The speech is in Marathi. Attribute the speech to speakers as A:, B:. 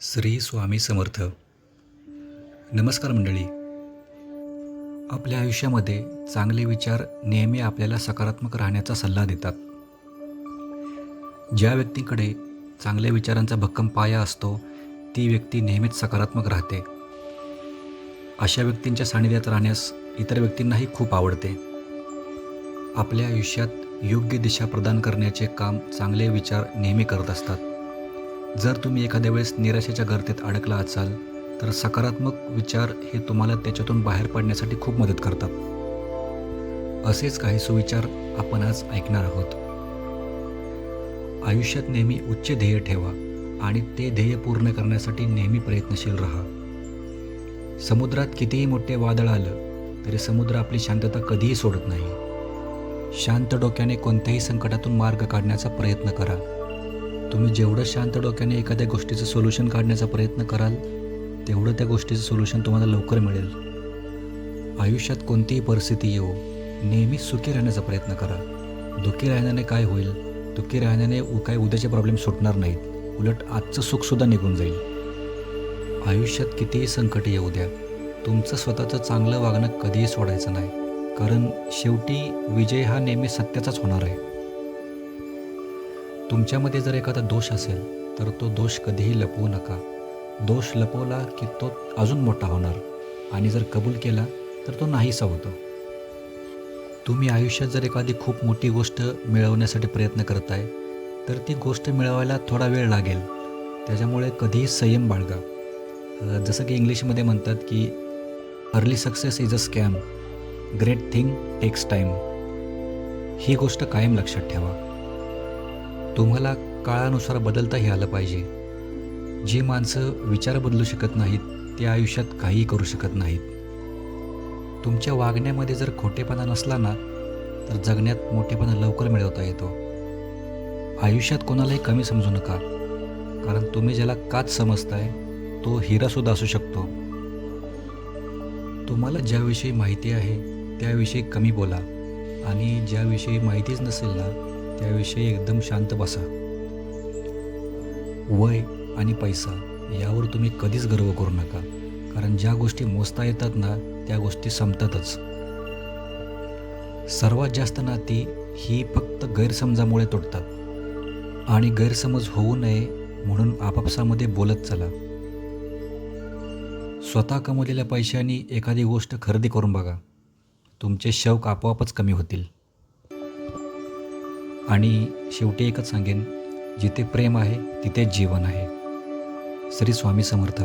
A: श्री स्वामी समर्थ. नमस्कार मंडळी. आपल्या आयुष्यामध्ये चांगले विचार नेहमी आपल्याला सकारात्मक राहण्याचा सल्ला देतात. ज्या व्यक्तीकडे चांगल्या विचारांचा भक्कम पाया असतो ती व्यक्ती नेहमीच सकारात्मक राहते. अशा व्यक्तींच्या सानिध्यात राहण्यास इतर व्यक्तींनाही खूप आवडते. आपल्या आयुष्यात योग्य दिशा प्रदान करण्याचे काम चांगले विचार नेहमी करत असतात. जर तुम्ही एखाद्या वेळेस निराशेच्या गर्तेत अडकला असाल तर सकारात्मक विचार हे तुम्हाला त्याच्यातून बाहेर पडण्यासाठी खूप मदत करतात. असेच काही सुविचार आपण आज ऐकणार आहोत. आयुष्यात नेहमी उच्च ध्येय ठेवा आणि ते ध्येय पूर्ण करण्यासाठी नेहमी प्रयत्नशील राहा. समुद्रात कितीही मोठे वादळ आलं तरी समुद्र आपली शांतता कधीही सोडत नाही. शांत डोक्याने कोणत्याही संकटातून मार्ग काढण्याचा प्रयत्न करा. तुम्ही जेवढं शांत डोक्याने एखाद्या गोष्टीचं सोल्युशन काढण्याचा प्रयत्न कराल तेवढं त्या गोष्टीचं सोल्युशन तुम्हाला लवकर मिळेल. आयुष्यात कोणतीही परिस्थिती येऊ नेहमी सुखी राहण्याचा प्रयत्न करा. दुःखी राहण्याने काय होईल? दुःखी राहण्याने काय उद्याचे प्रॉब्लेम सुटणार नाहीत. उलट आजचं सुखसुद्धा निघून जाईल. आयुष्यात कितीही संकट येऊ द्या तुमचं स्वतःचं चांगलं वागणं कधीही सोडायचं नाही. कारण शेवटी विजय हा नेहमी सत्याचाच होणार आहे. तुमच्यामध्ये जर एखादा दोष असेल तर तो दोष कधीही लपवू नका. दोष लपवला की तो अजून मोठा होणार. आणि जर कबूल केला तर तो नाहीसा होतो. तुम्ही आयुष्यात जर एखादी खूप मोठी गोष्ट मिळवण्यासाठी प्रयत्न करताय तर ती गोष्ट मिळवायला थोडा वेळ लागेल. त्याच्यामुळे कधीही संयम बाळगा. जसं की इंग्लिशमध्ये म्हणतात की early success is a scam great thing takes time ही गोष्ट कायम लक्षात ठेवा. तुम्हाला काळानुसार बदलताही आलं पाहिजे. जी माणसं विचार बदलू शकत नाहीत ते आयुष्यात काहीही करू शकत नाहीत. तुमच्या वागण्यामध्ये जर खोटेपणा नसला ना तर जगण्यात मोठेपणा लवकर मिळवता येतो. आयुष्यात कोणालाही कमी समजू नका कारण तुम्ही ज्याला काच समजताय तो हिरासुद्धा असू शकतो. तुम्हाला ज्याविषयी माहिती आहे त्याविषयी कमी बोला. आणि ज्याविषयी माहितीच नसेल ना त्याविषयी एकदम शांत बसा. वय आणि पैसा यावर तुम्ही कधीच गर्व करू नका. कारण ज्या गोष्टी मोजता येतात ना त्या गोष्टी संपतातच. सर्वात जास्त नाती ही फक्त गैरसमजामुळे तुटतात. आणि गैरसमज होऊ नये म्हणून आपापसामध्ये बोलत चला. स्वतः कमवलेल्या पैशांनी एखादी गोष्ट खरेदी करून बघा. तुमचे शौक आपोआपच कमी होतील. आणि शेवटी एकच सांगेन जिथे प्रेम आहे तिथे जीवन आहे. श्री स्वामी समर्थ.